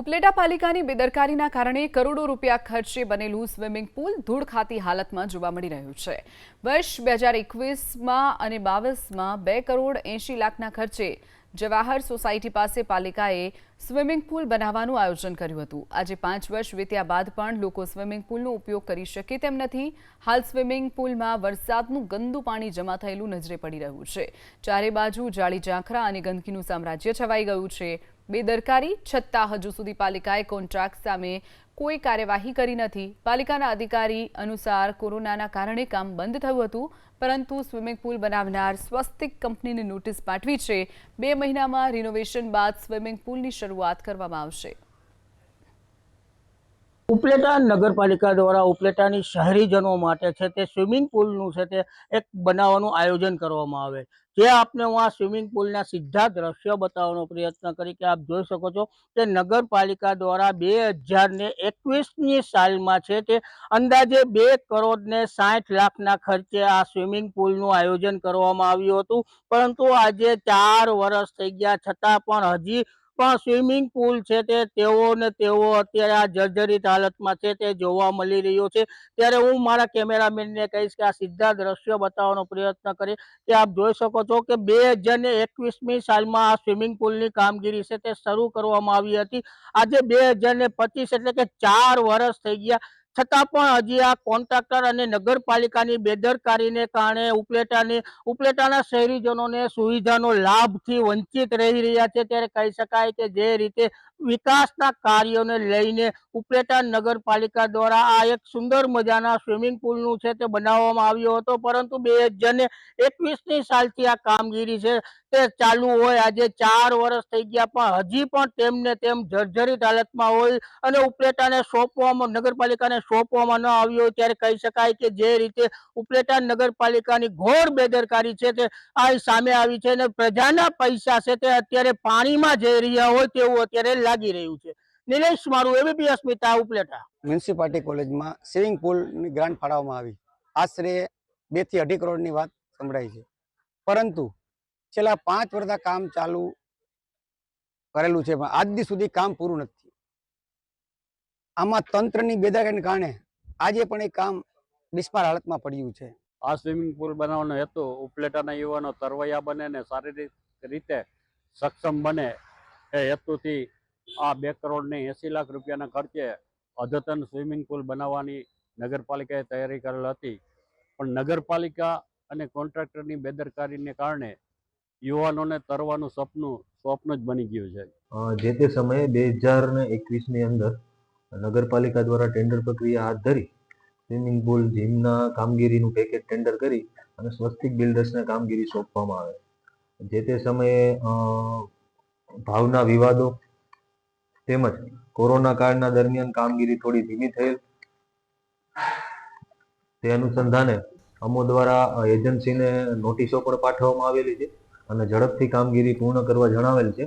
ઉપલેટા પાલિકાની બેદરકારીના કારણે કરોડો રૂપિયા ખર્ચે બનેલું સ્વિમિંગ પુલ ધૂળ ખાતી હાલતમાં જોવા મળી રહ્યું છે. વર્ષ બે હજાર એકવીસમાં અને બાવીસમાં બે કરોડ એંશી લાખના ખર્ચે જવાહર સોસાયટી પાસે પાલિકાએ સ્વિમિંગ પુલ બનાવવાનું આયોજન કર્યું હતું. આજે પાંચ વર્ષ વીત્યા બાદ પણ લોકો સ્વિમિંગ પુલનો ઉપયોગ કરી શકે તેમ નથી. હાલ સ્વિમિંગ પુલમાં વરસાદનું ગંદુ પાણી જમા થયેલું નજરે પડી રહ્યું છે. ચારે બાજુ જાળી ઝાંખરા અને ગંદકીનું સામ્રાજ્ય છવાઈ ગયું છે. બેદરકારી છતાં હજુ સુધી પાલિકાએ કોન્ટ્રાક્ટ સામે કોઈ કાર્યવાહી કરી નથી. પાલિકાના અધિકારી અનુસાર કોરોનાના કારણે કામ બંધ થયું હતું, પરંતુ સ્વિમિંગ પુલ બનાવનાર સ્વસ્તિક કંપનીને નોટિસ પાઠવી છે. બે મહિનામાં રિનોવેશન બાદ સ્વિમિંગ પુલની શરૂઆત કરવામાં આવશે. ઉપલેટા નગરપાલિકા દ્વારા ઉપલેટાની શહેરીજનો માટે છે તે સ્વિમિંગ પુલનું છે તે એક બનાવવાનું આયોજન કરવામાં આવે. જે આપને હું આ સ્વિમિંગ પુલના સીધા દ્રશ્ય બતાવવાનો પ્રયત્ન કરી કે આપ જોઈ શકો છો કે નગરપાલિકા દ્વારા બે હજાર ને એકવીસની સાલમાં છે તે અંદાજે બે કરોડ ને સાઠ લાખના ખર્ચે આ સ્વિમિંગ પુલનું આયોજન કરવામાં આવ્યું હતું. પરંતુ આજે ચાર વર્ષ થઈ ગયા છતાં પણ હજી પણ સ્વિમિંગ પુલ છે તે, તેઓ ને તેઓ અત્યારે આ જર્જરિત હાલતમાં છે તે જોવા મળી રહ્યો છે. ત્યારે હું મારા કેમેરામેનને કહીશ કે આ સીધા દ્રશ્યો બતાવવાનો પ્રયત્ન કરી કે આપ જોઈ શકો છો કે બે હજાર ને એકવીસમી સાલમાં આ સ્વિમિંગ પુલની કામગીરી છે તે શરૂ કરવામાં આવી હતી. આજે બે હજાર ને પચીસ એટલે કે ચાર વર્ષ થઈ ગયા. છતાં પણ હજી આ કોન્ટ્રાક્ટર અને નગરપાલિકાની બેદરકારીને કારણે ઉપલેટાની, ઉપલેટાના શહેરીજનોને સુવિધાનો લાભથી વંચિત રહી રહ્યા છે. ત્યારે કહી શકાય કે જે રીતે વિકાસના કાર્યોને લઈને ઉપલેટા નગરપાલિકા દ્વારા આ એક સુંદર મજાના સ્વિમિંગ પુલનું છે તે બનાવવામાં આવ્યો હતો. પરંતુ બે હજાર ને એકવીસની સાલથી આ કામગીરી છે તે ચાલુ હોય. આજે ચાર વર્ષ થઈ ગયા પણ હજી પણ તેમને તેમ જર્જરિત હાલતમાં હોય અને ઉપલેટાને સોંપવામાં, નગરપાલિકાને સોંપવામાં ન આવ્યો ત્યારે કહી શકાય કે જે રીતે ઉપલેટા નગરપાલિકાની ઘોર બેદરકારી છે તે આ સામે આવી છે અને પ્રજાના પૈસા છે તે અત્યારે પાણીમાં જઈ રહ્યા હોય તેવું અત્યારે લાગી રહ્યું છે. નિલેશ મારું એબીપી અસ્મિતા, ઉપલેટા. મ્યુનિસિપાલિટી કોલેજમાં સ્વિમિંગ પુલની ગ્રાન્ટ ફાળવવામાં આવી. આશરે બેથી અઢી કરોડની વાત સંભળાય છે. પરંતુ છેલ્લા પાંચ વર્ષના કામ ચાલુ કરેલું છે, પણ આજ સુધી કામ પૂરું નથી. આમાં તંત્રની બેદરકારીને કારણે આજે પણ એ કામ બિસ્માર હાલતમાં પડ્યું છે. આ સ્વિમિંગ પુલ બનાવવાનો હેતુ ઉપલેટાના યુવાનો તરવૈયા બને ને શારીરિક રીતે સક્ષમ બને એ હેતુથી આ બે કરોડ ને એસી લાખ રૂપિયાના ખર્ચે અદ્યતન સ્વિમિંગ પુલ બનાવવાની નગરપાલિકાએ તૈયારી કરેલ હતી. પણ નગરપાલિકા અને કોન્ટ્રાક્ટરની બેદરકારીને કારણે યુવાનોને તરવાનું સપનું સ્વપ્ન જ બની ગયું છે. જે તે સમયે બે હજાર ને એકવીસની અંદર નગરપાલિકા દ્વારા ટેન્ડર પ્રક્રિયા હાથ ધરી સ્વિમિંગ પુલ જીમના કામગીરીનું પેકેજ ટેન્ડર કરી અને સ્વસ્તિક બિલ્ડર્સને કામગીરી સોંપવામાં આવે. જે તે સમયે ભાવના વિવાદો તેમજ કોરોના કાળના દરમિયાન કામગીરી થોડી ધીમી થયેલ, તે અનુસંધાને અમો દ્વારા એજન્સીને નોટિસો પણ પાઠવવામાં આવેલી છે અને ઝડપથી કામગીરી પૂર્ણ કરવા જણાવેલ છે.